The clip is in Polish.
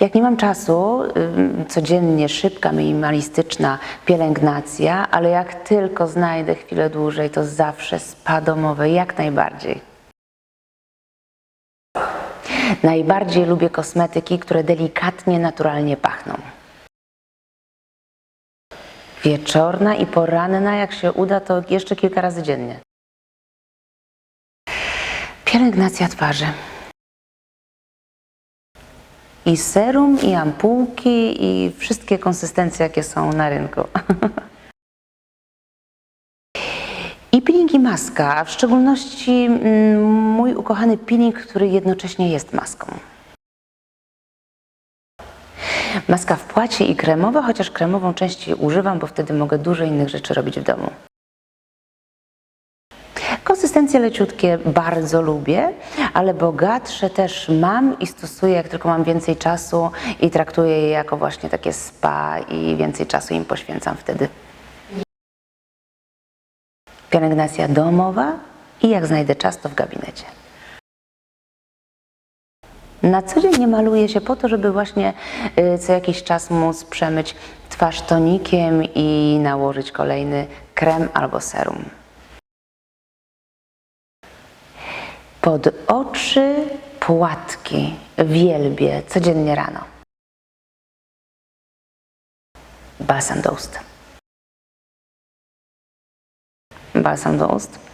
Jak nie mam czasu, codziennie szybka, minimalistyczna pielęgnacja, ale jak tylko znajdę chwilę dłużej, to zawsze spa domowe, jak najbardziej. Najbardziej lubię kosmetyki, które delikatnie, naturalnie pachną. Wieczorna i poranna, jak się uda, to jeszcze kilka razy dziennie. Pielęgnacja twarzy. I serum, i ampułki, i wszystkie konsystencje, jakie są na rynku. I peeling i maska, a w szczególności mm, mój ukochany peeling, który jednocześnie jest maską. Maska w płacie i kremowa, chociaż kremową częściej używam, bo wtedy mogę dużo innych rzeczy robić w domu. Konsystencje leciutkie bardzo lubię, ale bogatsze też mam i stosuję, jak tylko mam więcej czasu i traktuję je jako właśnie takie spa i więcej czasu im poświęcam wtedy. Pielęgnacja domowa i jak znajdę czas, to w gabinecie. Na co dzień nie maluję się po to, żeby właśnie y, co jakiś czas móc przemyć twarz tonikiem i nałożyć kolejny krem albo serum. Pod oczy płatki wielbię codziennie rano. Balsam do ust. Balsam do ust.